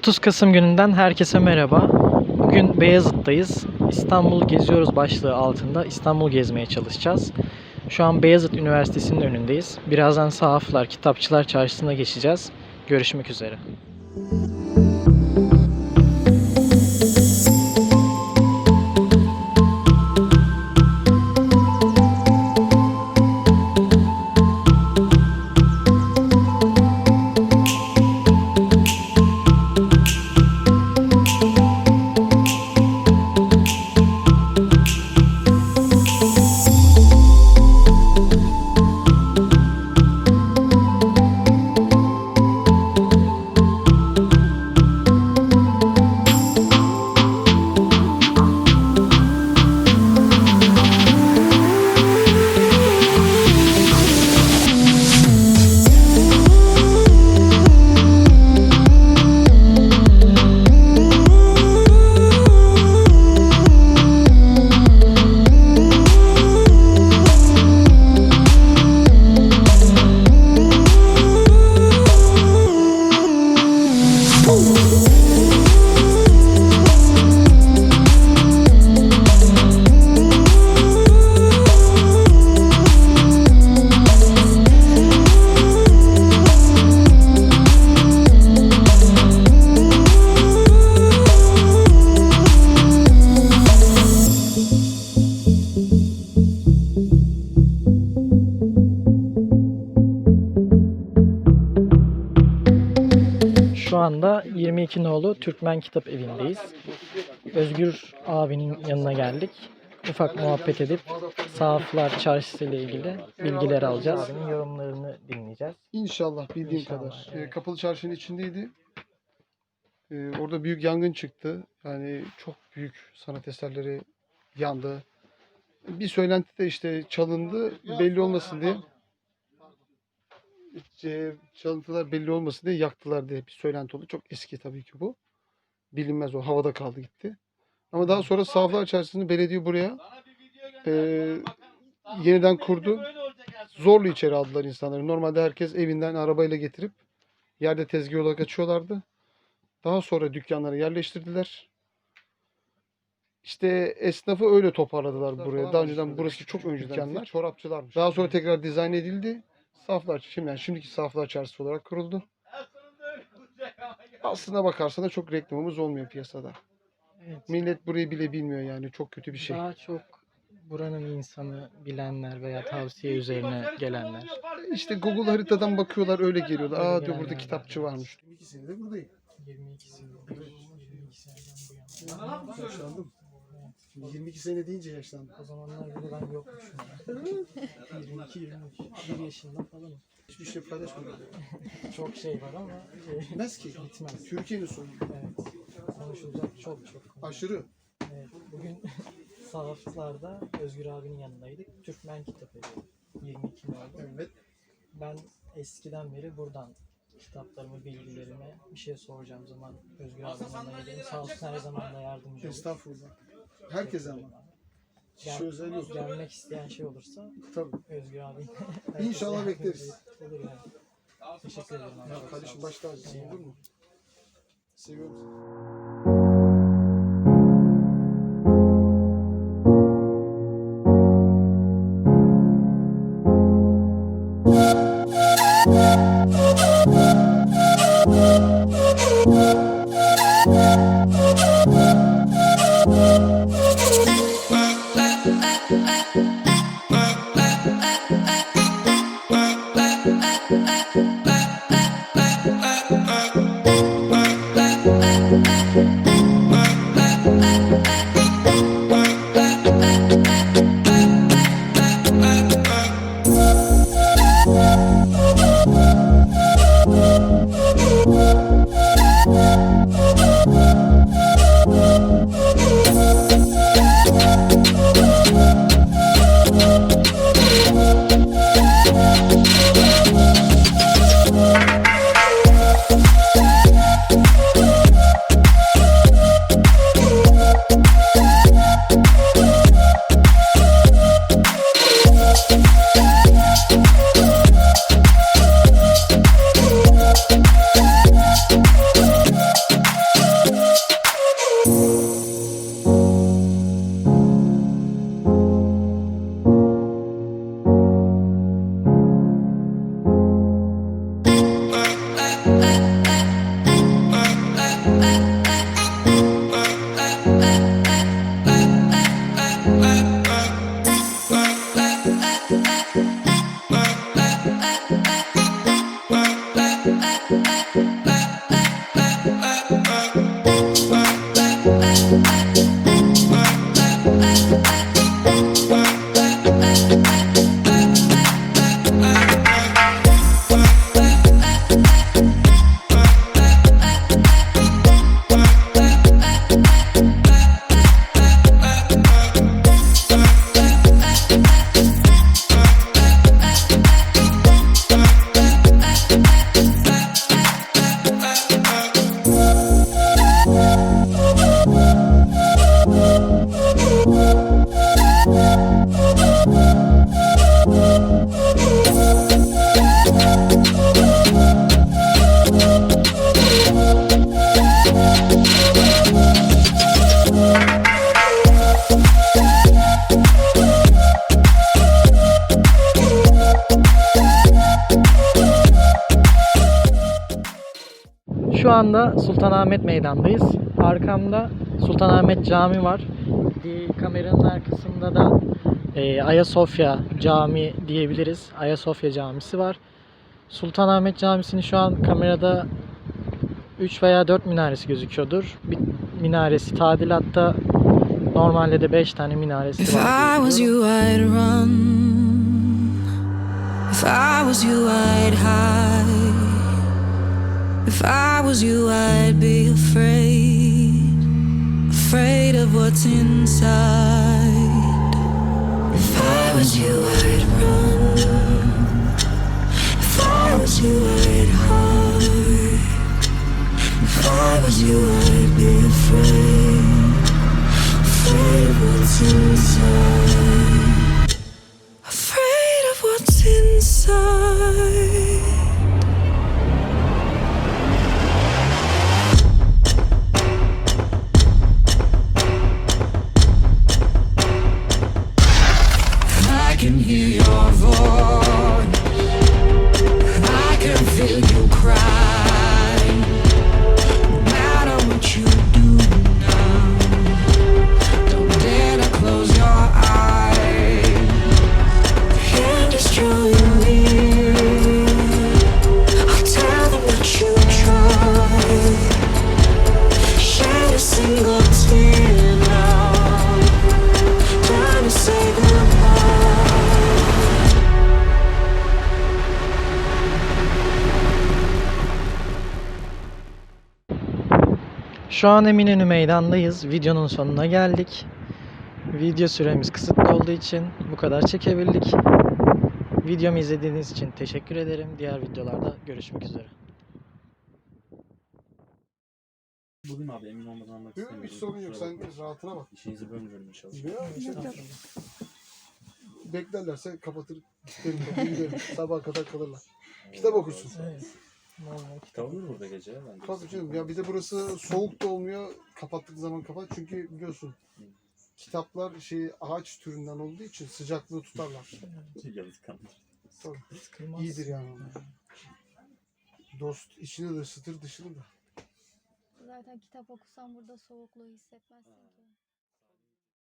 30 Kasım gününden herkese merhaba. Bugün Beyazıt'tayız. İstanbul geziyoruz başlığı altında İstanbul gezmeye çalışacağız. Şu an Beyazıt Üniversitesi'nin önündeyiz. Birazdan Sahaflar Kitapçılar Çarşısı'na geçeceğiz. Görüşmek üzere. Şu anda 22 nolu Türkmen Kitap Evi'ndeyiz. Özgür abinin yanına geldik. Ufak muhabbet edip Sahaflar Çarşısı ile ilgili bilgiler alacağız. Abinin yorumlarını dinleyeceğiz. İnşallah bildiğim İnşallah, kadar. Ee, evet. Kapalı çarşının içindeydi. Ee, orada büyük yangın çıktı. Yani çok büyük sanat eserleri yandı. Bir söylenti de işte çalındı belli olmasın diye. Ee, çalıntılar belli olmasın diye yaktılar diye bir söylenti oldu. Çok eski tabii ki bu. Bilinmez o havada kaldı gitti. Ama daha sonra Saflar Çarşısı'nı belediye buraya e, yeniden kurdu. Zorla içeri aldılar insanları. Normalde herkes evinden arabayla getirip yerde tezgah olarak açıyorlardı. Daha sonra dükkanları yerleştirdiler. İşte esnafı öyle toparladılar buraya. Daha önceden burası çok ön dükkanlar. Çorapçılarmış. Daha sonra tekrar dizayn edildi. Saflar, şimdi yani şimdiki Saflar Çarşısı olarak kuruldu. Aslına bakarsan da çok reklamımız olmuyor piyasada. Evet. Millet burayı bile bilmiyor yani. Çok kötü bir şey. Daha çok buranın insanı bilenler veya tavsiye üzerine gelenler. İşte Google haritadan bakıyorlar öyle geliyorlar. Öyle Aa diyor burada kitapçı evet. varmış. İkisini de buradayım. 22 sene, 22 seneden bu yana. Yaşlandım. Şimdi 22 sene deyince yaşlandım. O zamanlar bile ben yokmuşum. 22 23 1 yaşında falanım. Hiçbir şey paylaşmadım. Çok şey var ama şey, Bitmez ki. bitmez. Türkiye'nin sorunu. Evet. Konuşulacak çok çok. konu. Aşırı. Evet. Bugün sahaflarda Özgür abinin yanındaydık. Türkmen Kitap Evi. 22 numaralı. Evet. Ben eskiden beri buradan kitaplarımı, bilgilerimi bir şey soracağım zaman Özgür abinin yanına gidelim. Sağ olsun her zaman da yardımcı olur. Estağfurullah. Herkese ama. Gel- Şu özel yok. Gelmek isteyen şey olursa Tabii. Özgür abi. İnşallah bekleriz. Olur yani. Teşekkür ederim. abi. Ya kardeşim olur mu? Seviyorum seni. Anda Sultanahmet Meydan'dayız. Arkamda Sultanahmet Camii var. Kameranın arkasında da e, Ayasofya Camii diyebiliriz. Ayasofya Camisi var. Sultanahmet Camisi'nin şu an kamerada 3 veya 4 minaresi gözüküyordur. Bir minaresi tadilatta normalde de 5 tane minaresi If var. I was you, I'd run. If I was you, I'd hide. If I was you, I'd be afraid. Afraid of what's inside. If I was you, I'd run. If I was you, I'd hide. If I was you, I'd be afraid. Afraid of what's inside. Şu an Eminönü Meydan'dayız. Videonun sonuna geldik. Video süremiz kısıtlı olduğu için bu kadar çekebildik. Videomu izlediğiniz için teşekkür ederim. Diğer videolarda görüşmek üzere. Bugün abi emin olmadan Yok, istemiyorum. hiç sorun yok. Sen rahatına bak. İşinizi bölmüyorum inşallah. Yok. Beklerlerse kapatır. Sabaha kadar kalırlar. Kitap okursun. Kitap olur burada gece. Ben de Tabii canım. Ya bir de burası soğuk da olmuyor. Kapattık zaman kapat. Çünkü biliyorsun kitaplar şey ağaç türünden olduğu için sıcaklığı tutarlar. Yazık kalmış. Tabii. İyidir yani. onlar. Dost içini de ısıtır dışını da. Zaten kitap okusan burada soğukluğu hissetmezsin ki.